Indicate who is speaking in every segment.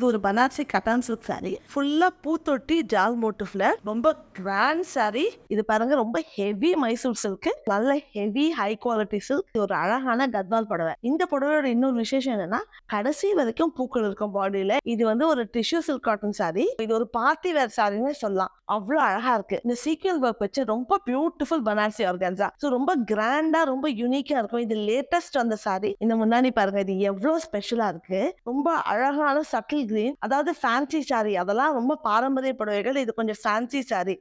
Speaker 1: இது ஒரு Banarasi cotton silk sorry ஃபுல்லா பூத்தொட்டி ஜால் மோட்டிவ்ல ரொம்ப கிராண்ட் சாரி இது பாருங்க ரொம்ப ஹெவி மைசூர் சில்க் நல்ல ஹெவி ஹை குவாலிட்டி சில்க் ஒரு அழகான கத்வால் புடவை. இந்த புடவையோட இன்னொரு விசேஷம் என்னன்னா கடைசி வரைக்கும் பூக்கள் இருக்கும் பாடியில இது வந்து ஒரு டிஷ்யூ சில்க் காட்டன் சாரி இது ஒரு பார்ட்டி வேர் சாரின்னு சொல்லலாம். அவ்வளோ அழகா இருக்கு. இந்த சீக்வல் ஒர்க் வச்சு ரொம்ப பியூட்டிஃபுல் பனாரசி ஆர்கான்ஸா ஸோ ரொம்ப கிராண்டா ரொம்ப யூனிக்கா இருக்கும். இது லேட்டஸ்ட் அந்த சாரி இந்த முன்னாடி பாருங்க இது எவ்வளோ ஸ்பெஷலா இருக்கு. ரொம்ப அழகான சட்டில் கிரீன் அதாவது ஃபேன்சி சாரி அதெல்லாம் ரொம்ப பாரம்பரிய புடவைகள். இது கொஞ்சம் ஃபேன்சி சாரி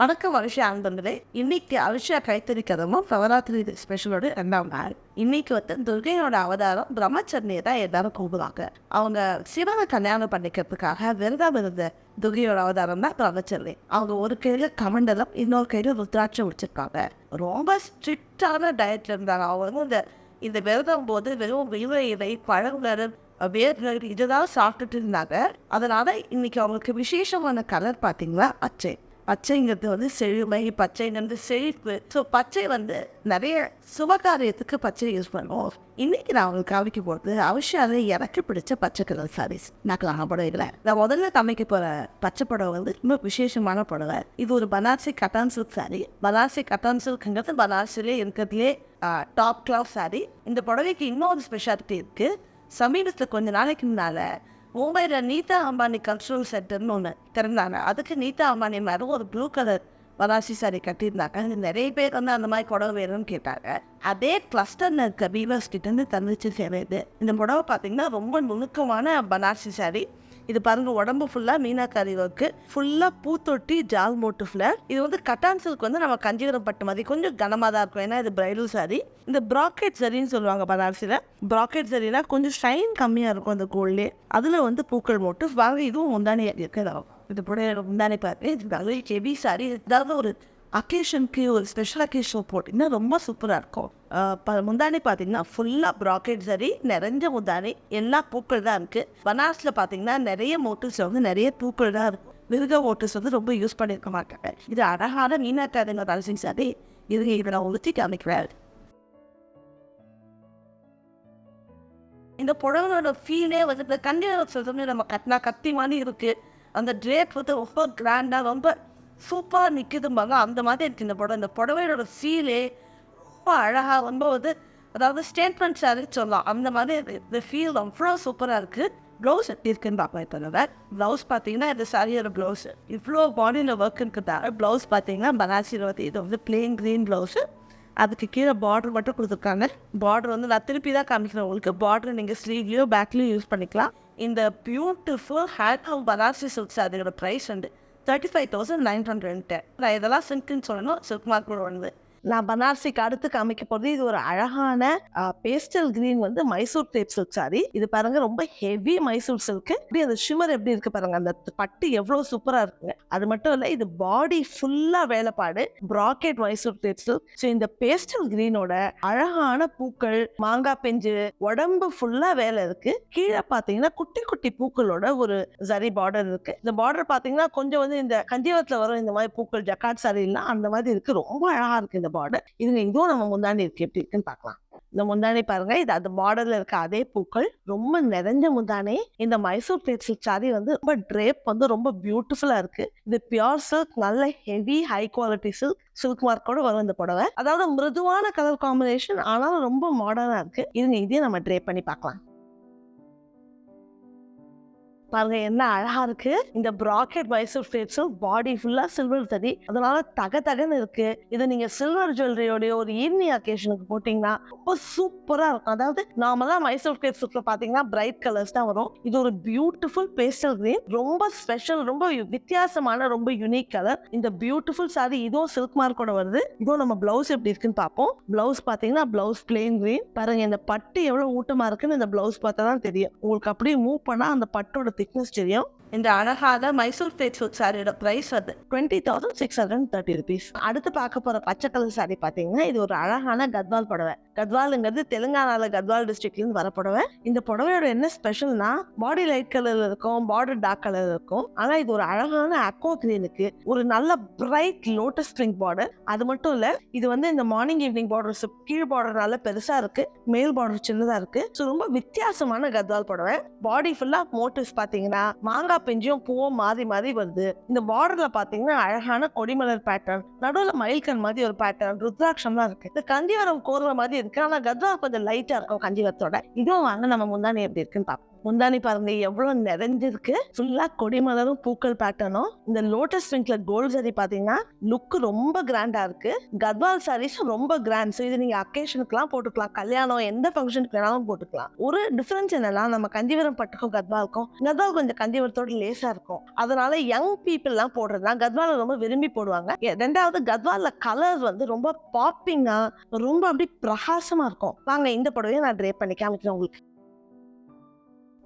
Speaker 1: வணக்கம் வருஷா அன்பர்களே. இன்னைக்கு அரிஷா கைத்தறி கதமும் நவராத்திரி ஸ்பெஷலோட ரெண்டாம் நாள். இன்னைக்கு வந்து துர்கையோட அவதாரம் பிரம்மச்சரணியை தான் எல்லாரும் கூப்பிடுவாங்க. அவங்க சிவனை கல்யாணம் பண்ணிக்கிறதுக்காக விரதம் இருந்த துகையோட அவதாரம் தான் பிரம்மச்சரணி அவங்க ஒரு கையில் கமண்டலம் இன்னொரு கையில் ருத்ராட்சம் வச்சிருக்காங்க. ரொம்ப ஸ்ட்ரிக்டான டயட்ல இருந்தாங்க. அவங்க வந்து இந்த இந்த விரதம் போது வெறும் விலை இலை பழங்கள் வேர்கள் இதுதான் சாப்பிட்டுட்டு இருந்தாங்க. அதனால இன்னைக்கு அவங்களுக்கு விசேஷமான கலர் பார்த்தீங்களா? அச்சே. பச்சைங்கிறது வந்து செழுமை பச்சைங்கிறது செழிப்பு. ஸோ பச்சை வந்து நிறைய சுபகாரியத்துக்கு பச்சை யூஸ் பண்ணுவோம். இன்னைக்கு நான் உங்களுக்கு காமிக்க போகிறது அவசியம் எனக்கு பிடிச்ச பச்சை கலர் சாரீஸ் நான் காணப்படவில்லை நான் முதல்ல காமிக்க போகிற பச்சை படம் வந்து ரொம்ப விசேஷமான புடவை. இது ஒரு Banarasi cotton silk sari Banarasi cotton சில்க்ங்கிறது பனாரசிலே இருக்கிறதுலே டாப் கிளாஸ் சாரீ இந்த புடவைக்கு இன்னொரு ஸ்பெஷாலிட்டி இருக்குது சமீபத்தில் கொஞ்ச நாளைக்கு முன்னால் மும்பையில் நீதா அம்பானி கல்ச்சுரல் சென்டர்னு ஒன்று திறந்தாங்க. அதுக்கு நீதா அம்பானி மேலே ஒரு ப்ளூ கலர் வராசி சாரி கட்டியிருந்தாங்க. நிறைய பேர் வந்து அந்த மாதிரி புடவை வேணும்னு கேட்டாங்க. அதே கிளஸ்டர்ல இருக்க வீவர்ஸ் கிட்டேருந்து தந்துச்சு சேருது இந்த புடவை பார்த்தீங்கன்னா ரொம்ப நுணுக்கமான பனாரசி சாரி இது பாருங்க உடம்பு ஃபுல்லாக மீனாக்காரி ஒர்க்கு ஃபுல்லாக பூத்தொட்டி ஜால் மோட்டிஃபில். இது வந்து கட்டான் சில்க் வந்து நம்ம கஞ்சிகரம் பட்டு மாதிரி கொஞ்சம் கனமாக தான் இருக்கும். ஏன்னா இது பிரைடல் சாரி இந்த ப்ராக்கெட் சரின்னு சொல்லுவாங்க பனாரசியில் ப்ராக்கெட் சரினா கொஞ்சம் ஷைன் கம்மியாக இருக்கும் அந்த கோல்லே அதில் வந்து பூக்கள் மோட்டு வாங்க இதுவும் முந்தானே இருக்குது இது புடைய முந்தானே பார்த்து இது ஹெவி சாரி ஏதாவது ஒரு அக்கேஷனுக்கு ஒரு ஸ்பெஷல் அக்கேஷன் போட்டிங்கன்னா ரொம்ப சூப்பராக இருக்கும். இப்போ ப- முந்தானி பார்த்தீங்கன்னா ஃபுல்லாக ப்ராக்கெட் சரி நிறைஞ்ச முந்தானி எல்லா பூக்கள் தான் இருக்குது பனாரஸில் பார்த்தீங்கன்னா நிறைய மோட்டிவ்ஸில் வந்து நிறைய பூக்கள் தான் இருக்கும் மிருக ஓட்டர்ஸ் வந்து ரொம்ப யூஸ் பண்ணியிருக்க மாட்டாங்க. இது அழகான மீனாக்காரங்க தலசிங் சாரி இது இதை நான் உளுத்தி காமிக்கிறேன். இந்த புடவையோட ஃபீலே வந்து இந்த கண்டிப்பாக சொல்றது நம்ம கட்டினா கத்தி மாதிரி இருக்குது அந்த ட்ரேப் வந்து ரொம்ப கிராண்டாக ரொம்ப சூப்பராக நிற்குதும்பாங்க அந்த மாதிரி இருக்கு இந்த புடவை இந்த புடவையோட ஃபீலே ரொம்ப அழகாக ரொம்ப வந்து அதாவது ஸ்டேட்மெண்ட் சாரி சொல்லலாம். அந்த மாதிரி இந்த ஃபீல் அவ்வளோ சூப்பராக இருக்குது ப்ளவுஸ் எப்படி இருக்குன்னு பார்ப்போம் இப்போ ப்ளவுஸ் பார்த்தீங்கன்னா இந்த சாரியோட ப்ளவுஸ் இவ்வளோ பாடியில் ஒர்க் இருக்கிறதால ப்ளவுஸ் பார்த்தீங்கன்னா பனாசியில் வந்து இது வந்து பிளெயின் க்ரீன் ப்ளவுஸு அதுக்கு கீழே பார்டர் மட்டும் கொடுத்துருக்காங்க. பார்டர் வந்து நான் திருப்பி தான் காமிக்கிறேன் உங்களுக்கு. பார்டர் நீங்கள் ஸ்லீவ்லேயோ பேக்லேயோ யூஸ் பண்ணிக்கலாம். இந்த beautiful hand of Banarasi silks அதோட ப்ரைஸ் வந்து thirty five thousand nine hundred நான் இதெல்லாம் சில்க்குன்னு சொல்லணும் சில்க் மார்க்கோட வந்து. நான் பனாரசிக்கு அடுத்து காமிக்க போகிறது இது ஒரு அழகான பேஸ்டல் கிரீன் வந்து மைசூர் டேப் சில்க் சாரி இது பாருங்க ரொம்ப ஹெவி மைசூர் சில்க் இப்படி அந்த ஷிமர் எப்படி இருக்கு பாருங்க அந்த பட்டு எவ்வளோ சூப்பரா இருக்குங்க. அது மட்டும் இல்லை இது பாடி ஃபுல்லா வேலைப்பாடு. Bracket Mysore tape silk so இந்த பேஸ்டல் கிரீனோட அழகான பூக்கள் மாங்காய் பெஞ்சு உடம்பு ஃபுல்லா வேலை இருக்கு. கீழே பார்த்தீங்கன்னா குட்டி குட்டி பூக்களோட ஒரு சரி பார்டர் இருக்கு. இந்த பார்டர் பார்த்தீங்கன்னா கொஞ்சம் வந்து இந்த கஞ்சிவத்தில் வரும் இந்த மாதிரி பூக்கள் ஜக்காட் சாரிலாம் அந்த மாதிரி இருக்கு. ரொம்ப அழகா இருக்கு இந்த பார்டர் இதுங்க இதுவும் நம்ம முந்தாண்டி இருக்கு. எப்படி இருக்குன்னு பார்க்கலாம். இந்த முந்தானை பாருங்க. இது அந்த பார்டர்ல இருக்க அதே பூக்கள் ரொம்ப நிறைஞ்ச முந்தானை இந்த மைசூர் பேச்சில் சில்க் சாரி வந்து ரொம்ப ட்ரேப் வந்து ரொம்ப பியூட்டிஃபுல்லா இருக்கு. இது பியோர் சில்க் நல்ல heavy high quality silk silk மார்க்கோட வரும் இந்த புடவை. அதாவது மிருதுவான கலர் காம்பினேஷன் ஆனாலும் ரொம்ப மாடர்னா இருக்கு. இதுங்க இதே நம்ம ட்ரேப் பண்ணி பார்க்கலாம். பாருங்க என்ன அழகா இருக்கு. இந்த ப்ராக்கெட் மைசூர் ஃபேட்ஸும் பாடி ஃபுல்லா சில்வர் தடி. அதனால தக தகன்னு இருக்கு. இதை நீங்க சில்வர் ஜுவல்லரியோடைய ஒரு ஈவினிங் அக்கேஷனுக்கு போட்டீங்கன்னா ரொம்ப சூப்பரா இருக்கும். அதாவது நாம தான் மைசூர் ஃபேப்ஸுக்கு பாத்தீங்கன்னா பிரைட் கலர்ஸ் தான் வரும். இது ஒரு பியூட்டிஃபுல் பேஸ்டல் கிரீன் ரொம்ப ஸ்பெஷல் ரொம்ப வித்தியாசமான ரொம்ப யூனிக் கலர் இந்த பியூட்டிஃபுல் சாரி இதுவும் சில்க் மார்க்கோட வருது. இதுவும் நம்ம பிளவுஸ் எப்படி இருக்குன்னு பார்ப்போம் பிளவுஸ் பாத்தீங்கன்னா பிளவுஸ் பிளேன் கிரீன் பாருங்க இந்த பட்டு எவ்வளவு ஊட்டமா இருக்குன்னு இந்த பிளவுஸ் பார்த்தா தான் தெரியும். உங்களுக்கு அப்படியே மூவ் பண்ணா அந்த பட்டோட திக்னஸ் தெரியும் இந்த அழகான மைசூர் பேட் சில்க் சாரியோட ப்ரைஸ் வந்து twenty thousand six hundred thirty rupees அடுத்து பார்க்க போகிற பச்சை கலர் சாரி பார்த்தீங்கன்னா இது ஒரு அழகான கத்வால் புடவை. கத்வாலுங்கிறது தெலுங்கானால கத்வால் டிஸ்ட்ரிக்ட்லேருந்து வர புடவை. இந்த புடவையோட என்ன ஸ்பெஷல்னா பாடி லைட் கலர் இருக்கும் பார்டர் டார்க் கலர் இருக்கும். ஆனால் இது ஒரு அழகான அக்கோ கிரீனுக்கு ஒரு நல்ல பிரைட் லோட்டஸ் பிங்க் பார்டர் அது மட்டும் இல்லை இது வந்து இந்த மார்னிங் ஈவினிங் பார்டர்ஸ் கீழ் பார்டர் நல்ல பெருசாக இருக்கு மேல் பார்டர் சின்னதாக இருக்கு. ஸோ ரொம்ப வித்தியாசமான கத்வால் புடவை. பாடி ஃபுல்லாக மோட்டிவ்ஸ் பார்த்தீங்கன்னா மாங்காய் பிஞ்சும் பூவும் மாறி மாறி வருது. இந்த பார்டர்ல பாத்தீங்கன்னா அழகான கொடிமலர் பேட்டர்ன் நடுவுல மயில்கண் மாதிரி ஒரு பேட்டர்ன் ருத்ராட்சம் தான் இருக்கு. இந்த கந்திவரம் கோர்வை மாதிரி இருக்கு. ஆனா கத்வா கொஞ்சம் லைட்டா இருக்கும் கந்திவரத்தோட. இதுவும் வாங்க நம்ம முந்தானே எப்படி இருக்குன்னு பார்ப்போம் முந்தானி பாருங்க எவ்வளவு நிறைஞ்சிருக்கு. ஃபுல்லா கொடிமலரும் பூக்கள் பேட்டர்னும் இந்த லோட்டஸ் பிங்க்ல கோல்ட் சரி பாத்தீங்கன்னா லுக் ரொம்ப கிராண்டா இருக்கு. கத்வால் சாரீஸ் ரொம்ப கிராண்ட் ஸோ இது நீங்க அக்கேஷனுக்குலாம் போட்டுக்கலாம். கல்யாணம் எந்த ஃபங்க்ஷனுக்கு வேணாலும் போட்டுக்கலாம். ஒரு டிஃபரன்ஸ் என்னன்னா நம்ம கந்திவரம் பட்டுக்கும் கத்வாலுக்கும் கத்வால் கொஞ்சம் கந்திவரத்தோட லேசா இருக்கும். அதனால யங் பீப்புள் எல்லாம் போடுறதுனா கத்வால ரொம்ப விரும்பி போடுவாங்க. ரெண்டாவது கத்வால கலர் வந்து ரொம்ப பாப்பிங்கா ரொம்ப அப்படி பிரகாசமா இருக்கும். வாங்க இந்த புடவையை நான் ட்ரே பண்ணி காமிக்கிறேன் உங்களுக்கு.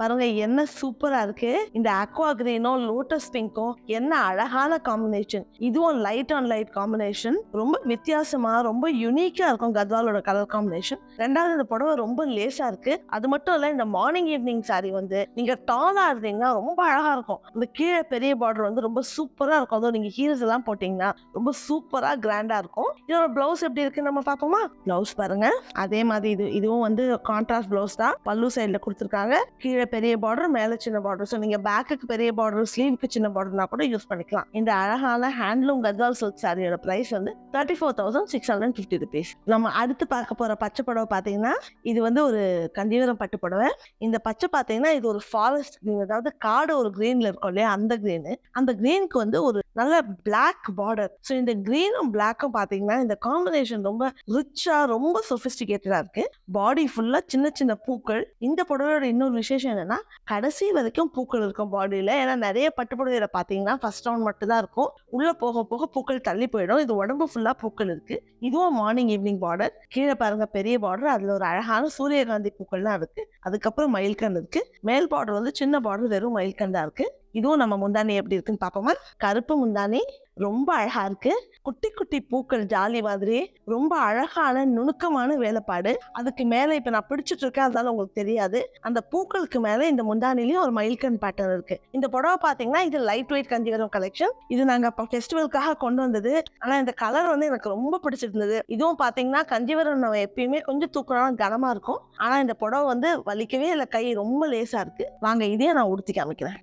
Speaker 1: பாருங்க என்ன சூப்பரா இருக்கு. இந்த அக்வா கிரீனும் லோட்டஸ் பிங்க்கும் என்ன அழகான காம்பினேஷன் இதுவும் லைட் ஆன் லைட் காம்பினேஷன் ரொம்ப வித்தியாசமா ரொம்ப யூனிக்கா இருக்கும் கத்வாலோட கலர் காம்பினேஷன் ரெண்டாவது இந்த புடவை ரொம்ப லேசா இருக்கு. அது மட்டும் இல்ல இந்த மார்னிங் ஈவினிங் சாரி வந்து நீங்க டாலா இருந்தீங்கன்னா ரொம்ப அழகா இருக்கும். இந்த கீழே பெரிய பார்டர் வந்து ரொம்ப சூப்பரா இருக்கும். அதுவும் நீங்க ஹீல்ஸ் எல்லாம் போட்டீங்கன்னா ரொம்ப சூப்பரா கிராண்டா இருக்கும். இதோட பிளவுஸ் எப்படி இருக்கு நம்ம பார்ப்போமா? பிளவுஸ் பாருங்க. அதே மாதிரி இது இதுவும் வந்து கான்ட்ராஸ்ட் பிளவுஸ் தான். பல்லு சைடுல கொடுத்துருக்காங்க. கீழே பெரிய பார்டர் மேலே சின்ன பார்டர் ஸோ நீங்கள் பேக்குக்கு பெரிய பார்டர் ஸ்லீவுக்கு சின்ன பார்டர்னா கூட யூஸ் பண்ணிக்கலாம். இந்த அழகான ஹேண்ட்லூம் கத்வால் சில்க் சாரியோட ப்ரைஸ் வந்து thirty four thousand six hundred fifty rupees நம்ம அடுத்து பார்க்க போகிற பச்சை புடவை பார்த்தீங்கன்னா இது வந்து ஒரு கண்டிவரம் பட்டு புடவை. இந்த பச்சை பார்த்தீங்கன்னா இது ஒரு ஃபாரஸ்ட் க்ரீன் அதாவது காடு ஒரு க்ரீனில் இருக்கும் இல்லையா? அந்த க்ரீனு அந்த க்ரீனுக்கு வந்து ஒரு நல்ல பிளாக் பார்டர் ஸோ இந்த கிரீனும் பிளாக்கும் பார்த்தீங்கன்னா இந்த காம்பினேஷன் ரொம்ப ரிச்சாக ரொம்ப சொஃபிஸ்டிகேட்டடாக இருக்கு. பாடி ஃபுல்லாக சின்ன சின்ன பூக்கள். இந்த புடவையோட இன்னொரு விசேஷம் என்னன்னா கடைசி வரைக்கும் பூக்கள் இருக்கும் பாடியில் ஏன்னா நிறைய பட்டு புடவையில பார்த்தீங்கன்னா ஃபர்ஸ்ட் ரவுண்ட் மட்டும் தான் இருக்கும். உள்ளே போக போக பூக்கள் தள்ளி போயிடும். இது உடம்பு ஃபுல்லாக பூக்கள் இருக்கு. இதுவும் மார்னிங் ஈவினிங் பார்டர் கீழே பாருங்க பெரிய பார்டர் அதில் ஒரு அழகான சூரியகாந்தி பூக்கள்லாம் இருக்கு. அதுக்கப்புறம் மயில்கண் இருக்கு. மேல் பார்டர் வந்து சின்ன பார்டர் வெறும் மயில்கண் தான் இருக்கு. இதுவும் நம்ம முந்தானி எப்படி இருக்குன்னு பார்ப்போமா? கருப்பு முந்தானி ரொம்ப அழகா இருக்கு. குட்டி குட்டி பூக்கள் ஜாலி மாதிரி ரொம்ப அழகான நுணுக்கமான வேலைப்பாடு. அதுக்கு மேல இப்ப நான் பிடிச்சிட்டு இருக்கேன். அதனால உங்களுக்கு தெரியாது. அந்த பூக்களுக்கு மேல இந்த முந்தானிலையும் ஒரு மயில்கண் பேட்டர்ன் இருக்கு. இந்த புடவை பாத்தீங்கன்னா இது லைட் வெயிட் கஞ்சிகரம் கலெக்ஷன் இது நாங்க அப்ப ஃபெஸ்டிவலுக்காக கொண்டு வந்தது. ஆனா இந்த கலர் வந்து எனக்கு ரொம்ப பிடிச்சிருந்தது. இதுவும் பாத்தீங்கன்னா கஞ்சிவரம் நம்ம எப்பயுமே கொஞ்சம் தூக்கணும் கனமா இருக்கும். ஆனா இந்த புடவை வந்து வலிக்கவே இல்லை. கை ரொம்ப லேசா இருக்கு. வாங்க இதையே நான் உடுத்தி காமிக்கிறேன்.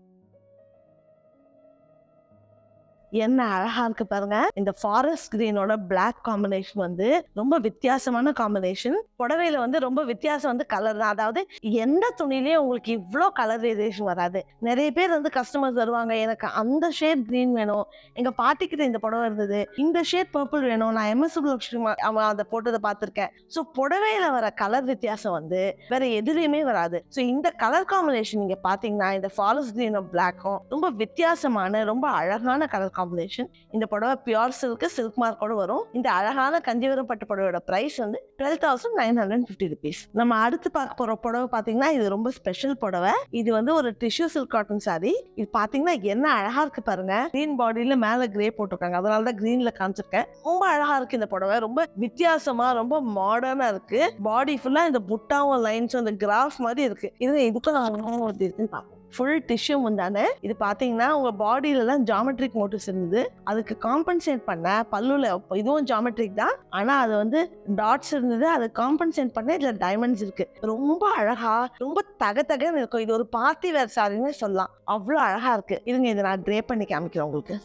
Speaker 1: என்ன அழகா இருக்கு பாருங்க. இந்த ஃபாரஸ்ட் கிரீனோட பிளாக் காம்பினேஷன் வந்து ரொம்ப வித்தியாசமான காம்பினேஷன் புடவையில வந்து ரொம்ப வித்தியாசம் வந்து கலர் தான். அதாவது எந்த துணிலயும் உங்களுக்கு இவ்வளோ கலர் வேரியேஷன் வராது. நிறைய பேர் வந்து கஸ்டமர்ஸ் வருவாங்க எனக்கு அந்த ஷேட் கிரீன் வேணும். எங்க பாட்டிக்கிட்ட இந்த புடவை இருந்தது. இந்த ஷேட் பர்பிள் வேணும். நான் எம்எஸ் சுப்புலட்சுமி அவன் அதை போட்டதை பார்த்துருக்கேன். ஸோ புடவையில வர கலர் வித்தியாசம் வந்து வேற எதுலையுமே வராது. ஸோ இந்த கலர் காம்பினேஷன் நீங்க பாத்தீங்கன்னா இந்த ஃபாரஸ்ட் கிரீனும் பிளாக்கும் ரொம்ப வித்தியாசமான ரொம்ப அழகான கலர் காம்பினேஷன் இந்த புடவை பியூர் சில்க் சில்க் மார்க்கோட வரும். இந்த அழகான கஞ்சிவரம் பட்டு புடவையோட பிரைஸ் வந்து twelve thousand nine hundred fifty rupees நம்ம அடுத்து பார்க்க போற புடவை பாத்தீங்கன்னா இது ரொம்ப ஸ்பெஷல் புடவை. இது வந்து ஒரு டிஷ்யூ சில்க் காட்டன் சாரி இது பாத்தீங்கன்னா என்ன அழகா இருக்கு பாருங்க. கிரீன் பாடியில மேல கிரே போட்டிருக்காங்க. அதனால தான் கிரீன்ல காமிச்சிருக்கேன். ரொம்ப அழகா இருக்கு இந்த புடவை. ரொம்ப வித்தியாசமா ரொம்ப மாடர்னா இருக்கு. பாடி ஃபுல்லா இந்த புட்டாவும் லைன்ஸும் இந்த கிராஃப் மாதிரி இருக்கு. இது இதுக்கும் நான் இருக்குன்னு பார்ப்போம் ஃபுல் டிஷ்யூ முந்தானே. இது பார்த்தீங்கன்னா உங்கள் பாடியிலலாம் ஜாமெட்ரிக் மோட்டிவ்ஸ் இருந்தது. அதுக்கு காம்பன்சேட் பண்ண பல்லுல இதுவும் ஜாமெட்ரிக் தான். ஆனால் அது வந்து டாட்ஸ் இருந்தது. அதை காம்பன்சேட் பண்ண இதில் டைமண்ட்ஸ் இருக்குது ரொம்ப அழகா ரொம்ப தக தகன்னு இருக்கும். இது ஒரு பார்ட்டி வேர் சாரின்னு சொல்லலாம். அவ்வளோ அழகா இருக்குது இருங்க இதை நான் ட்ரே பண்ணி காமிக்கிறேன் உங்களுக்கு.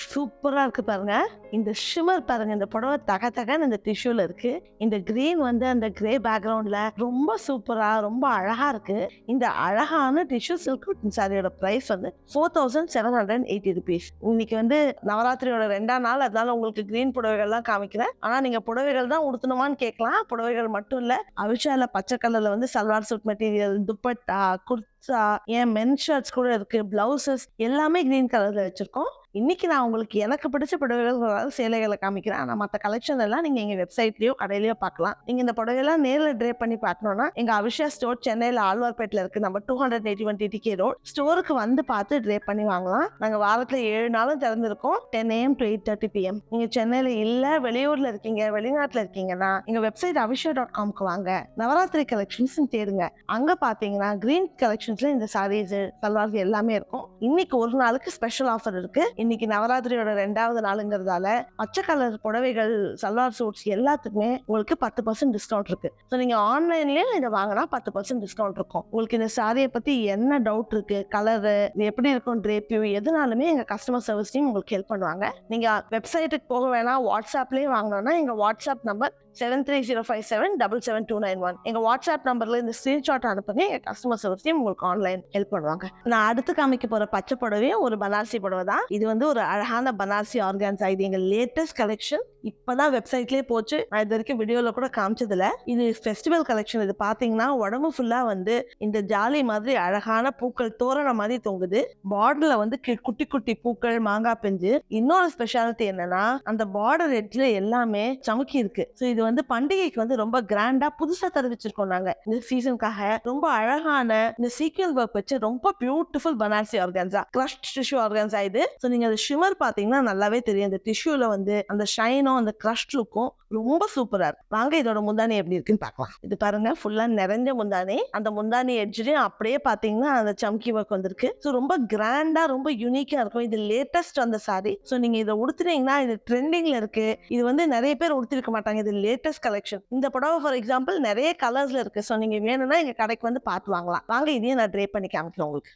Speaker 1: சூப்பராக இருக்குது பாருங்க. இந்த ஷிமர் பாருங்க இந்த புடவை தக தகன்னு இந்த டிஷ்யூவில் இருக்கு. இந்த கிரீன் வந்து அந்த கிரே பேக்ரவுண்டில் ரொம்ப சூப்பராக ரொம்ப அழகாக இருக்குது இந்த அழகான டிஷ்யூ சில்க் சாரியோட ப்ரைஸ் வந்து four thousand seven hundred eighty rupees இன்னைக்கு வந்து நவராத்திரியோட ரெண்டாம் நாள் அதனால உங்களுக்கு கிரீன் புடவைகள்லாம் காமிக்கிறேன். ஆனால் நீங்கள் புடவைகள் தான் உடுத்தணுமான்னு கேட்கலாம். புடவைகள் மட்டும் இல்லை அவிஷாவில் பச்சை கலரில் வந்து சல்வார் சூட் மெட்டீரியல் துப்பட்டா குர்த்தி ஷர்ட்ஸா என் மென் ஷர்ட்ஸ் கூட இருக்கு பிளவுசஸ் எல்லாமே கிரீன் கலர்ல வச்சிருக்கோம். இன்னைக்கு நான் உங்களுக்கு எனக்கு பிடிச்ச புடவைகள் சேலைகளை காமிக்கிறேன். ஆனால் மற்ற கலெக்ஷன் எல்லாம் நீங்கள் எங்கள் வெப்சைட்லயோ கடையிலயோ பார்க்கலாம். நீங்கள் இந்த புடவையெல்லாம் நேரில் ட்ரே பண்ணி பார்க்கணும்னா எங்கள் அவிஷா ஸ்டோர் சென்னையில் ஆழ்வார்பேட்டில் இருக்கு நம்ம two hundred eighty one TTK road ஸ்டோருக்கு வந்து பார்த்து ட்ரே பண்ணி வாங்கலாம். நாங்கள் வாரத்தில் ஏழு நாளும் திறந்திருக்கோம். Ten AM to eight thirty PM நீங்கள் சென்னையில் இல்லை வெளியூரில் இருக்கீங்க வெளிநாட்டில் இருக்கீங்கன்னா எங்கள் வெப்சைட் அபிஷா டாட் காம்க்கு வாங்க. நவராத்திரி கலெக்ஷன்ஸ் தேடுங்க. அங்கே பார்த்தீங்கன்னா கிரீன் கலெக்ஷன்ஸ்ல இந்த சாரீஸ் சல்வார்ஸ் எல்லாமே இருக்கும். இன்னைக்கு ஒரு நாளுக்கு ஸ்பெஷல் ஆஃபர் இருக்கு. இன்னைக்கு நவராத்திரியோட ரெண்டாவது நாளுங்கிறதால பச்சை கலர் புடவைகள் சல்வார் சூட்ஸ் எல்லாத்துக்குமே உங்களுக்கு பத்து பர்சன்ட் டிஸ்கவுண்ட் இருக்கு. ஸோ நீங்க ஆன்லைன்லயே இதை வாங்கினா பத்து பர்சன்ட் டிஸ்கவுண்ட் இருக்கும். உங்களுக்கு இந்த சாரியை பத்தி என்ன டவுட் இருக்கு? கலரு இது எப்படி இருக்கும்? ட்ரேப்யூ எதுனாலுமே எங்க கஸ்டமர் சர்வீஸ் டீம் உங்களுக்கு ஹெல்ப் பண்ணுவாங்க. நீங்க வெப்சைட்டுக்கு போக வேணாம் வாட்ஸ்அப்லயே வாங்கணும்னா எங்க WhatsApp number seven three zero five seven double seven two nine one எங்கள் வாட்ஸ்அப் நம்பரில் இந்த ஸ்கிரீன்ஷாட் அனுப்புங்க எங்கள் கஸ்டமர் சர்வீஸ் டீம் உங்களுக்கு ஆன்லைன் ஹெல்ப் பண்ணுவாங்க. நான் அடுத்து காமிக்க போகிற பச்சை புடவையும் ஒரு பனாரசி புடவை தான். இது வந்து ஒரு அழகான பனாரசி ஆர்கான்ஸ். இது எங்கள் லேட்டஸ்ட் கலெக்ஷன் இப்போதான் வெப்சைட்லேயே போச்சு. நான் இது வரைக்கும் வீடியோவில் கூட காமிச்சதில்ல. இது ஃபெஸ்டிவல் கலெக்ஷன் இது பார்த்தீங்கன்னா உடம்பு ஃபுல்லாக வந்து இந்த ஜாலி மாதிரி அழகான பூக்கள் தோரண மாதிரி தொங்குது. பார்டர்ல வந்து குட்டி குட்டி பூக்கள் மாங்காய் பெஞ்சு. இன்னொரு ஸ்பெஷாலிட்டி என்னன்னா அந்த பார்டர் எட்ஜ்ல எல்லாமே சமுக்கி இருக்கு. ஸோ இது வந்து பண்டிகைக்கு வந்து ரொம்ப கிராண்டா புதுசா தெரிவிச்சிருக்கோம் நாங்க. இந்த சீசனுக்காக ரொம்ப அழகான இந்த சீக்வல் ஒர்க் வச்சு ரொம்ப beautiful Banarasi organza crushed tissue organza இது. ஸோ நீங்க அந்த ஷிமர் பாத்தீங்கன்னா நல்லாவே தெரியும். அந்த டிஷ்யூல வந்து அந்த ஷைனும் அந்த கிரஷ்ட் லுக்கும் ரொம்ப சூப்பரா இருக்கும். வாங்க இதோட முந்தானி எப்படி இருக்குன்னு பார்க்கலாம். இது பாருங்க ஃபுல்லா நிறைஞ்ச முந்தானி அந்த முந்தானி எட்ஜ்லயும் அப்படியே பாத்தீங்கன்னா அந்த சம்கி ஒர்க் வந்திருக்கு. ஸோ ரொம்ப கிராண்டா ரொம்ப யூனிக்கா இருக்கும். இது லேட்டஸ்ட் அந்த சாரி ஸோ நீங்க இதை உடுத்துனீங்கன்னா இது ட்ரெண்டிங்ல இருக்கு. இது வந்து நிறைய பேர் உடுத்திருக்க மாட்டாங்க. இது லேட்டஸ்ட் கலெக்ஷன் இந்த புடவை ஃபார் எக்ஸாம்பிள் நிறைய கலர்ஸ்ல இருக்கு. ஸோ நீங்க வேணும்னா எங்க கடைக்கு வந்து பார்த்து வாங்கலாம். வாங்க இதையும் நான் ட்ரே பண்ணி காமிக்கிறேன் உங்களுக்கு.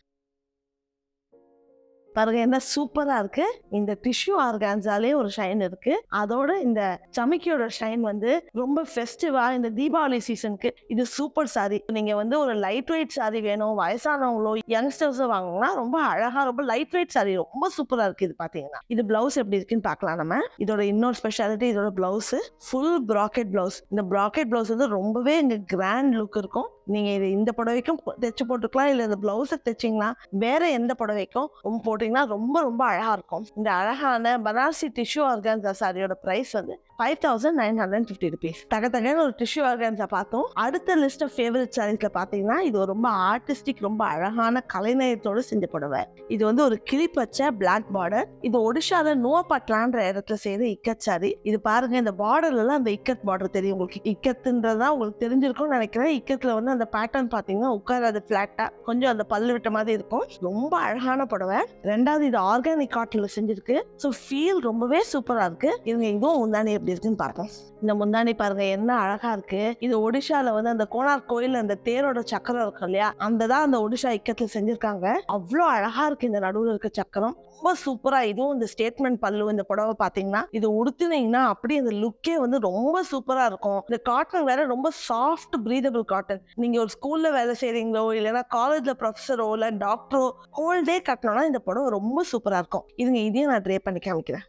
Speaker 1: பாருங்க என்ன சூப்பரா இருக்கு. இந்த டிஷ்யூ ஆர்கான்ஸாலே ஒரு ஷைன் இருக்கு. அதோட இந்த சமைக்கியோட ஷைன் வந்து ரொம்ப ஃபெஸ்டிவா இந்த தீபாவளி சீசனுக்கு இது சூப்பர் சாரி நீங்க வந்து ஒரு லைட் வெயிட் சாரி வேணும் வயசானவங்களோ யங்ஸ்டர்ஸோ வாங்கணும்னா ரொம்ப அழகா ரொம்ப லைட் வெயிட் சாரி ரொம்ப சூப்பரா இருக்கு இது பாத்தீங்கன்னா. இது பிளவுஸ் எப்படி இருக்குன்னு பார்க்கலாம் நம்ம. இதோட இன்னொரு ஸ்பெஷாலிட்டி இதோட பிளவுஸ் ஃபுல் ப்ராக்கெட் பிளவுஸ் இந்த ப்ராக்கெட் பிளவுஸ் வந்து ரொம்பவே இங்க கிராண்ட் லுக் இருக்கும். நீங்க இது இந்த புடவைக்கும் தைச்சு போட்டுக்கலாம். இல்ல இந்த பிளவுஸை தைச்சிங்களா வேற எந்த புடவைக்கும் ரொம்ப போட்டீங்கன்னா ரொம்ப ரொம்ப அழகா இருக்கும். இந்த அழகான பனாரசி டிஷ்யூ ஆர்கான்சா சாரியோட பிரைஸ் வந்து five thousand nine hundred fifty rupees தக தகன்னு ஒரு டிஷ்யூ ஆர்கான்ஸா பார்த்தோம். அடுத்த லிஸ்ட் ஆஃப் ஃபேவரட் சாரீஸில் பார்த்தீங்கன்னா இது ரொம்ப ஆர்டிஸ்டிக் ரொம்ப அழகான கலைநயத்தோடு செஞ்ச புடவை இது வந்து ஒரு கிளி பிளாக் பார்டர் இது ஒடிஷால நோவாப்பட்லான்ற இடத்துல செய்த இக்கத் சாரி இது பாருங்க இந்த பார்டர்ல அந்த இக்கத் பார்டர் தெரியும் உங்களுக்கு. இக்கத்துன்றதா உங்களுக்கு தெரிஞ்சிருக்கும்னு நினைக்கிறேன். இக்கத்துல வந்து அந்த பேட்டர்ன் பார்த்தீங்கன்னா உட்காராது ஃபிளாட்டாக கொஞ்சம் அந்த பல்லு விட்ட மாதிரி இருக்கும். ரொம்ப அழகான புடவை. ரெண்டாவது இது ஆர்கானிக் காட்டன்ல செஞ்சிருக்கு. ஸோ ஃபீல் ரொம்பவே சூப்பரா இருக்கு. இவங்க இதுவும் உண்டானே எப்படி இருக்குன்னு பார்ப்போம் இந்த முந்தானி பாருங்க என்ன அழகா இருக்கு. இது ஒடிஷால வந்து அந்த கோனார் கோயில் அந்த தேரோட சக்கரம் இருக்கும் இல்லையா? அந்த தான் அந்த ஒடிஷா இக்கத்துல செஞ்சிருக்காங்க. அவ்வளோ அழகா இருக்கு இந்த நடுவில் இருக்க சக்கரம். ரொம்ப சூப்பரா இதுவும் இந்த ஸ்டேட்மெண்ட் பல்லு இந்த புடவை பாத்தீங்கன்னா இது உடுத்துனீங்கன்னா அப்படியே அந்த லுக்கே வந்து ரொம்ப சூப்பரா இருக்கும். இந்த காட்டன் வேற ரொம்ப சாஃப்ட் பிரீதபிள் காட்டன் நீங்க ஒரு ஸ்கூல்ல வேலை செய்றீங்களோ இல்லைன்னா காலேஜ்ல ப்ரொஃபஸரோ இல்ல டாக்டரோ ஹோல் டே கட்டணும்னா இந்த புடவை ரொம்ப சூப்பரா இருக்கும். இதுங்க இதையும் நான் ட்ரே பண்ணி காமிக்கிறேன்.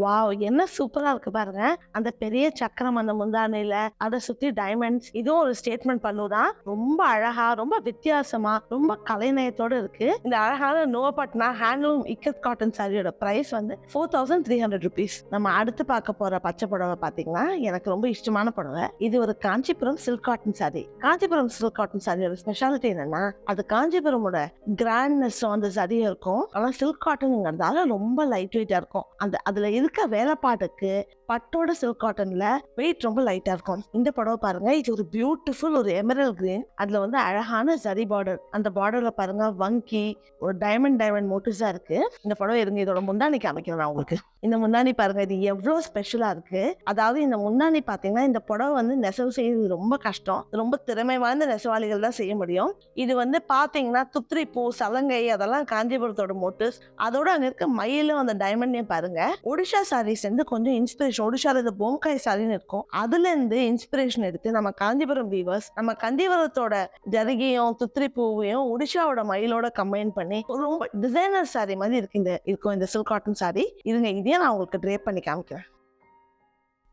Speaker 1: வாவ்! என்ன சூப்பரா இருக்கு பாருங்க. அந்த பெரிய சக்கரம் அந்த முந்தானையில அதை சுத்தி டைமண்ட்ஸ் இதுவும் ஒரு ஸ்டேட்மெண்ட் பண்ணுதான் தான் ரொம்ப அழகா ரொம்ப வித்தியாசமா ரொம்ப கலைநயத்தோட இருக்கு. இந்த அழகான நோபட்னா ஹேண்ட்லூம் இக்கத் காட்டன் சாரியோட பிரைஸ் வந்து four thousand three hundred rupees நம்ம அடுத்து பார்க்க போற பச்சை புடவை பாத்தீங்கன்னா எனக்கு ரொம்ப இஷ்டமான புடவை. இது ஒரு Kanchipuram silk cotton sari Kanchipuram silk cotton சாரியோட ஸ்பெஷாலிட்டி என்னன்னா அது காஞ்சிபுரமோட கிராண்ட்னஸ் அந்த சரியா இருக்கும். ஆனா சில்க் காட்டனுங்கிறதால ரொம்ப லைட் வெயிட்டா இருக்கும். அந்த அதுல இருக்க வேலைப்பாட்டுக்கு பட்டோட சில்க் காட்டன்ல வெயிட் ரொம்ப லைட்டா இருக்கும். இந்த புடவை பாருங்க இது ஒரு பியூட்டிஃபுல் ஒரு எமரல் கிரீன் அதுல வந்து அழகான சரி பார்டர் அந்த பார்டர்ல பாருங்க வங்கி ஒரு டைமண்ட் டைமண்ட் மோட்டிவ்ஸா இருக்கு. இந்த புடவை இருங்க இதோட முந்தானிக்கு அமைக்கிறேன் நான் உங்களுக்கு. இந்த முந்தானி பாருங்க இது எவ்வளவு ஸ்பெஷலா இருக்கு. அதாவது இந்த முந்தானி பாத்தீங்கன்னா இந்த புடவை வந்து நெசவு செய்யறது ரொம்ப கஷ்டம். ரொம்ப திறமை வாய்ந்த நெசவாளிகள் தான் செய்ய முடியும். இது வந்து பாத்தீங்கன்னா துத்திரி பூ சலங்கை அதெல்லாம் காஞ்சிபுரத்தோட மோட்டிவ்ஸ் அதோட அங்க இருக்க மயிலும் அந்த டைமண்டையும் பாருங்க. ஒடிஷா சாரீஸ் வந்து கொஞ்சம் இன்ஸ்பிரேஷன் ஒடிஷாவில் இந்த பொம்காய் சாரின்னு இருக்கும். அதுலேருந்து இன்ஸ்பிரேஷன் எடுத்து நம்ம காஞ்சிபுரம் வீவர்ஸ் நம்ம கந்திவரத்தோட ஜரிகையும் துத்திரி பூவையும் ஒடிஷாவோட மயிலோட கம்பைன் பண்ணி ரொம்ப டிசைனர் சாரி மாதிரி இருக்கு இந்த இருக்கும் இந்த சில்க் காட்டன் சாரி இதுங்க இதையே நான் உங்களுக்கு ட்ரேப் பண்ணி காமிக்கிறேன்.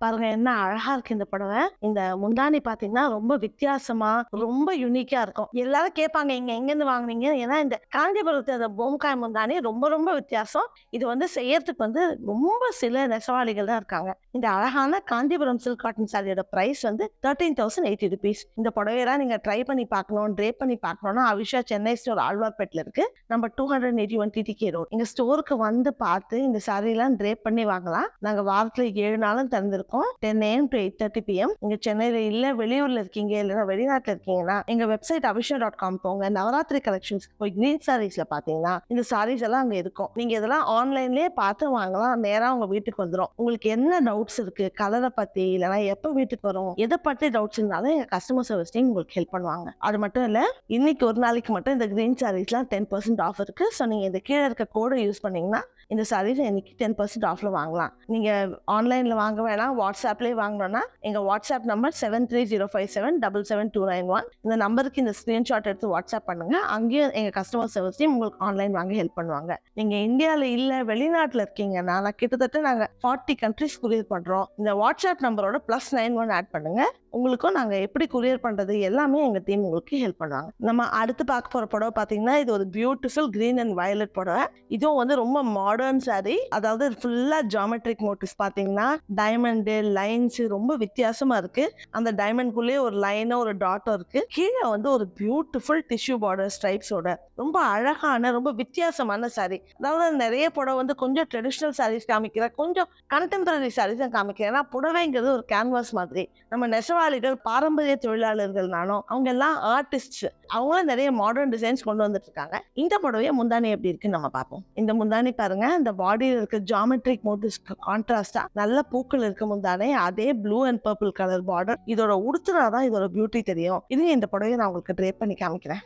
Speaker 1: பாருங்க என்ன அழகா இருக்கு இந்த புடவை. இந்த முந்தானி பாத்தீங்கன்னா ரொம்ப வித்தியாசமா ரொம்ப யூனிக்கா இருக்கும். எல்லாரும் கேட்பாங்க இங்க எங்க இருந்து வாங்குனீங்க? ஏன்னா இந்த காஞ்சிபுரத்து அந்த பொம்காய் முந்தானி ரொம்ப ரொம்ப வித்தியாசம். இது வந்து செய்யறதுக்கு வந்து ரொம்ப சில நெசவாளிகள் தான் இருக்காங்க. இந்த அழகான காஞ்சிபுரம் சில்க் காட்டன் சாரியோட பிரைஸ் வந்து தேர்ட்டீன் தௌசண்ட் எயிட்டி ருபீஸ் இந்த புடவையெல்லாம் நீங்க ட்ரை பண்ணி பார்க்கணும் ட்ரே பண்ணி பார்க்கணும்னா அவிஷா சென்னை ஸ்டோர் ஆழ்வார்பேட்டில் இருக்கு. நம்ம two hundred eighty one TTK road எங்க ஸ்டோருக்கு வந்து பார்த்து இந்த சாரியெல்லாம் ட்ரே பண்ணி வாங்கலாம். நாங்க வாரத்துல ஏழு நாளும் திறந்திருக்கோம். Ten AM to eight thirty PM இங்க சென்னையில இல்ல வெளியூர்ல இருக்கீங்க இல்லைன்னா வெளிநாட்டுல இருக்கீங்கன்னா எங்க வெப்சைட் அபிஷா டாட் காம் போங்க. நவராத்திரி கலெக்ஷன்ஸ் போய் கிரீன் சாரீஸ்ல பாத்தீங்கன்னா இந்த சாரீஸ் எல்லாம் அங்க இருக்கும். நீங்க இதெல்லாம் ஆன்லைன்லயே பார்த்து வாங்கலாம். நேரா உங்க வீட்டுக்கு வந்துடும் உங்களுக்கு என்ன டவுட்ஸ் இருக்கு? கலரை பத்தி இல்லைன்னா எப்போ வீட்டுக்கு வரும்? எதை பத்தி டவுட்ஸ் இருந்தாலும் எங்க கஸ்டமர் சர்வீஸ் டீம் உங்களுக்கு ஹெல்ப் பண்ணுவாங்க. அது மட்டும் இல்ல இன்னைக்கு ஒரு நாளைக்கு மட்டும் இந்த கிரீன் சாரீஸ்லாம் டென் பர்சன்ட் ஆஃப் இருக்கு. ஸோ நீங்க இந்த கீழே இருக்க கோடை யூஸ் பண்ணீங்கன்னா இந்த சாரீஸ் இன்னைக்கு டென் பர்சன்ட் ஆஃப்ல வாங்கலாம். நீங்க ஆன்லைன்ல வாங்க வேணாம். வாட்ஸ்அப்லேயே வாங்கினோன்னா எங்கள் WhatsApp number seven three zero five seven double seven two nine one இந்த நம்பருக்கு இந்த ஸ்க்ரீன்ஷாட் எடுத்து வாட்ஸ்அப் பண்ணுங்க. அங்கேயும் எங்கள் கஸ்டமர் சர்வீஸ் டீம் உங்களுக்கு ஆன்லைன் வாங்க ஹெல்ப் பண்ணுவாங்க. நீங்கள் இந்தியாவில் இல்லை வெளிநாட்டில் இருக்கீங்கன்னா நான் கிட்டத்தட்ட நாங்கள் ஃபார்ட்டி கண்ட்ரிஸ் குரியர் பண்ணுறோம் இந்த வாட்ஸ்அப் நம்பரோட ப்ளஸ் நைன் ஒன் ஆட் பண்ணுங்கள் உங்களுக்கும் நாங்கள் எப்படி குரியர் பண்ணுறது எல்லாமே எங்கள் டீம் உங்களுக்கு ஹெல்ப் பண்ணுவாங்க. நம்ம அடுத்து பார்க்க போகிற புடவை பார்த்தீங்கன்னா இது ஒரு பியூட்டிஃபுல் க்ரீன் அண்ட் வயலட் புடவை. இதுவும் வந்து ரொம்ப மாடர்ன் சாரி அதாவது ஃபுல்லாக ஜாமெட்ரிக் மோட்டிவ்ஸ் பார்த்தீங்கன்னா டைமண்ட் லைன்ஸ் ரொம்ப வித்தியாசமாக இருக்குது அந்த டைமண்ட்குள்ளேயே ஒரு லைனாக ஒரு டாட்டும் இருக்குது கீழே வந்து ஒரு பியூட்டிஃபுல் டிஷ்யூ பார்டர் ஸ்ட்ரைப்ஸோட ரொம்ப அழகான ரொம்ப வித்தியாசமான saree. அதாவது நிறைய புடவை வந்து கொஞ்சம் ட்ரெடிஷ்னல் சாரீஸ் காமிக்கிறேன் கொஞ்சம் கண்டெம்பரரி சாரீஸ் தான் காமிக்கிறேன் ஏன்னா புடவைங்கிறது ஒரு கேன்வாஸ் மாதிரி. நம்ம நெசவாளிகள் பாரம்பரிய தொழிலாளர்கள்னாலும் அவங்க எல்லாம் ஆர்டிஸ்ட் அவங்களும் நிறைய மாடர்ன் டிசைன்ஸ் கொண்டு வந்துட்டு இருக்காங்க. இந்த புடவையை முந்தானி எப்படி இருக்குன்னு நம்ம பார்ப்போம். இந்த முந்தானி பாருங்க. இந்த பாடியில் இருக்க ஜாமெட்ரிக் மோட்டிவ்ஸ் கான்ட்ராஸ்டா நல்ல பூக்கள் இருக்கும் இருக்க தானே அதே blue and purple colour border இதோட உடுத்துனாதான் இதோட பியூட்டி தெரியும். இது இந்த புடவையை நான் உங்களுக்கு ட்ரேப் பண்ணி காமிக்கிறேன்.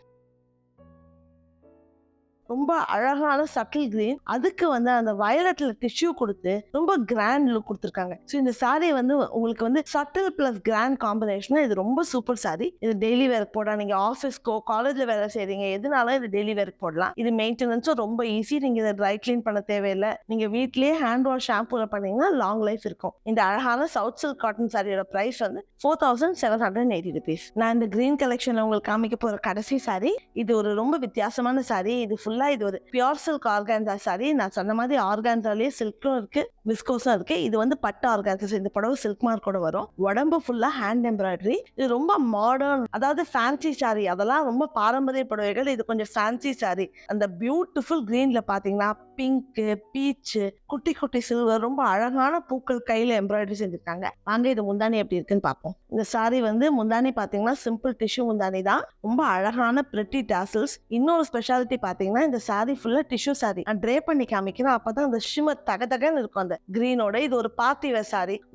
Speaker 1: ரொம்ப அழகான சட்டில் கிரீன் அதுக்கு வந்து அந்த வயலட்ல டிஷ்யூ கொடுத்து ரொம்ப கிராண்ட் லுக் கொடுத்துருக்காங்க. ஸோ இந்த saree வந்து உங்களுக்கு வந்து சட்டில் பிளஸ் கிராண்ட் காம்பினேஷன் இது ரொம்ப சூப்பர் saree. இது டெய்லி வேர்க் போடலாம். நீங்க ஆஃபீஸ்க்கோ காலேஜ்ல வேலை செய்றீங்க எதுனாலும் இது டெய்லி வேர்க் போடலாம். இது மெயின்டெனன்ஸும் ரொம்ப ஈஸி நீங்க இதை ட்ரை க்ளீன் பண்ண தேவையில்லை. நீங்க வீட்லயே ஹேண்ட் வாஷ் ஷாம்பூல பண்ணீங்கன்னா லாங் லைஃப் இருக்கும். இந்த அழகான சவுத் சில்க் காட்டன் சாரியோட பிரைஸ் வந்து four thousand seven hundred eighty rupees நான் இந்த கிரீன் கலெக்ஷன்ல உங்களுக்கு காமிக்க போற கடைசி சாரி இது ஒரு ரொம்ப வித்தியாசமான சாரி இது ஃபுல் ஃபுல்லாக இது ஒரு பியோர் சில்க் ஆர்கான்சா சாரி நான் சொன்ன மாதிரி ஆர்கான்சாலேயே சில்க்கும் இருக்கு விஸ்கோஸும் இருக்கு. இது வந்து பட்டு ஆர்கான்சா இந்த புடவை சில்க் மார்க்கோட வரும். உடம்பு ஃபுல்லாக ஹேண்ட் எம்ப்ராய்டரி இது ரொம்ப மாடர்ன் அதாவது ஃபேன்சி சாரி அதெல்லாம் ரொம்ப பாரம்பரிய புடவைகள். இது கொஞ்சம் ஃபேன்சி சாரி அந்த பியூட்டிஃபுல் க்ரீனில் பார்த்தீங்கன்னா பிங்க்கு பீச்சு குட்டி குட்டி சில்வர் ரொம்ப அழகான பூக்கள் கையில் எம்ப்ராய்டரி செஞ்சுருக்காங்க. வாங்க இது முந்தானி எப்படி இருக்குன்னு பார்ப்போம் இந்த சாரி வந்து முந்தானி பார்த்தீங்கன்னா சிம்பிள் டிஷ்யூ முந்தானி தான். ரொம்ப அழகான பிரிட்டி டாசல்ஸ் இன்னொரு ஸ்பெஷாலிட்டி இந்த saree ஃபுல்லா டிஷ்யூ சாரி நான் ட்ரே பண்ணி காமிக்கிறேன். அப்பதான் அந்த ஷிமர் தக தகன்னு இருக்கும் அந்த கிரீனோட இது ஒரு பார்ட்டி வேர்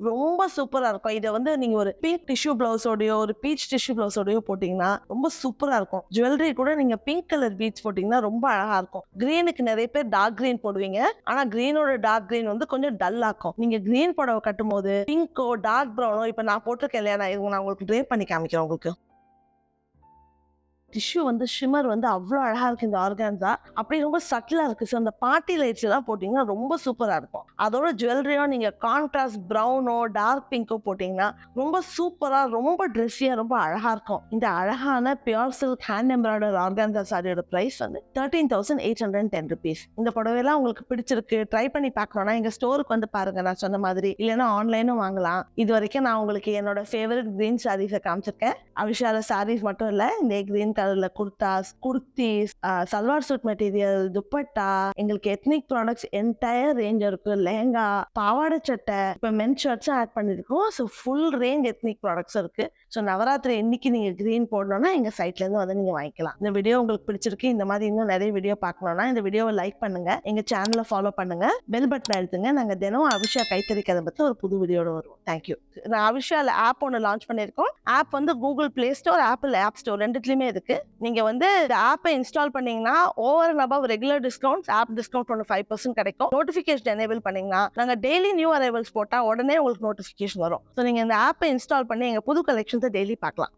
Speaker 1: ரொம்ப சூப்பரா இருக்கும். இதை வந்து நீங்க ஒரு பிங்க் டிஷ்யூ பிளவுஸோடயோ ஒரு பீச் டிஷ்யூ பிளவுஸோடயோ போட்டீங்கன்னா ரொம்ப சூப்பரா இருக்கும். ஜுவல்லரி கூட நீங்க பிங்க் கலர் பீச் போட்டீங்கன்னா ரொம்ப அழகா இருக்கும். கிரீனுக்கு நிறைய பேர் டார்க் கிரீன் போடுவீங்க. ஆனா கிரீனோட டார்க் கிரீன் வந்து கொஞ்சம் டல் ஆக்கும் நீங்க கிரீன் புடவை கட்டும் போது பிங்கோ டார்க் ப்ரௌனோ இப்ப நான் போட்டிருக்கேன் இல்லையா? இது நான் உங்களுக்கு ட்ரே பண்ணி காமிக்கிறேன் உங்களுக்கு. டிஷ்யூ வந்து ஷிமர் வந்து அவ்வளோ அழகாக இருக்கு இந்த ஆர்கான்ஸா அப்படி ரொம்ப சட்டிலாக இருக்குது ஸோ அந்த பார்ட்டி லைட்ஸ் எல்லாம் போட்டிங்கன்னா ரொம்ப சூப்பராக இருக்கும். அதோட ஜுவல்லரியும் நீங்கள் கான்ட்ராஸ்ட் ப்ரௌனோ டார்க் பிங்கோ போட்டிங்கன்னா ரொம்ப சூப்பராக ரொம்ப ட்ரெஸ்ஸியாக ரொம்ப அழகாக இருக்கும். இந்த அழகான pure silk hand embroider organza சாரியோட ப்ரைஸ் வந்து thirteen thousand eight hundred ten rupees இந்த புடவையெல்லாம் உங்களுக்கு பிடிச்சிருக்கு ட்ரை பண்ணி பார்க்கணும்னா எங்கள் ஸ்டோருக்கு வந்து பாருங்க. நான் சொன்ன மாதிரி இல்லைன்னா ஆன்லைனும் வாங்கலாம். இது வரைக்கும் நான் உங்களுக்கு என்னோட ஃபேவரட் கிரீன் சாரீஸை காமிச்சிருக்கேன். அவிஷால சாரீஸ் மட்டும் இல்லை இந்த கிரீன் கலர்ல குர்தாஸ் குர்த்திஸ் சல்வார் சூட் மெட்டீரியல் துப்பட்டா எங்களுக்கு எத்னிக் ப்ராடக்ட்ஸ் என்டையர் ரேஞ்ச் இருக்கு. லெஹங்கா பாவாடை சட்டை இப்போ மென் ஷர்ட்ஸும் ஆட் பண்ணிருக்கோம். So full range ethnic products இருக்கு. ஸோ நவராத்திரி இன்னைக்கு நீங்கள் க்ரீன் போடணும்னா எங்கள் சைட்லேருந்து வந்து நீங்கள் வாங்கிக்கலாம். இந்த வீடியோ உங்களுக்கு பிடிச்சிருக்கு இந்த மாதிரி இன்னும் நிறைய வீடியோ பார்க்கணும்னா இந்த வீடியோவை லைக் பண்ணுங்க. எங்கள் சேனலை ஃபாலோ பண்ணுங்க. பெல் பட்டன் அழுத்துங்க. நாங்கள் தினம் அபிஷா கைத்தறி கதை பற்றி ஒரு புது வீடியோட வருவோம். தேங்க்யூ நான் அவிஷாவில் ஆப் ஒன்று லான்ச் பண்ணியிருக்கோம். ஆப் வந்து Google Play store Apple app store ரெண்டுத்துலையுமே இருக்கு. நீங்கள் வந்து இந்த ஆப்பை இன்ஸ்டால் பண்ணீங்கன்னா over and above regular discounts app discount ஒன்று ஃபைவ் பர்சன்ட் கிடைக்கும். நோட்டிஃபிகேஷன் எனேபிள் பண்ணீங்கன்னா நாங்கள் டெய்லி நியூ அரைவல்ஸ் போட்டால் உடனே உங்களுக்கு நோட்டிஃபிகேஷன் வரும். ஸோ நீங்கள் இந்த ஆப்பை இன்ஸ்டால் பண்ணி எங்கள் புது கலெக்ஷன் வந்து டெய்லி பார்க்கலாம்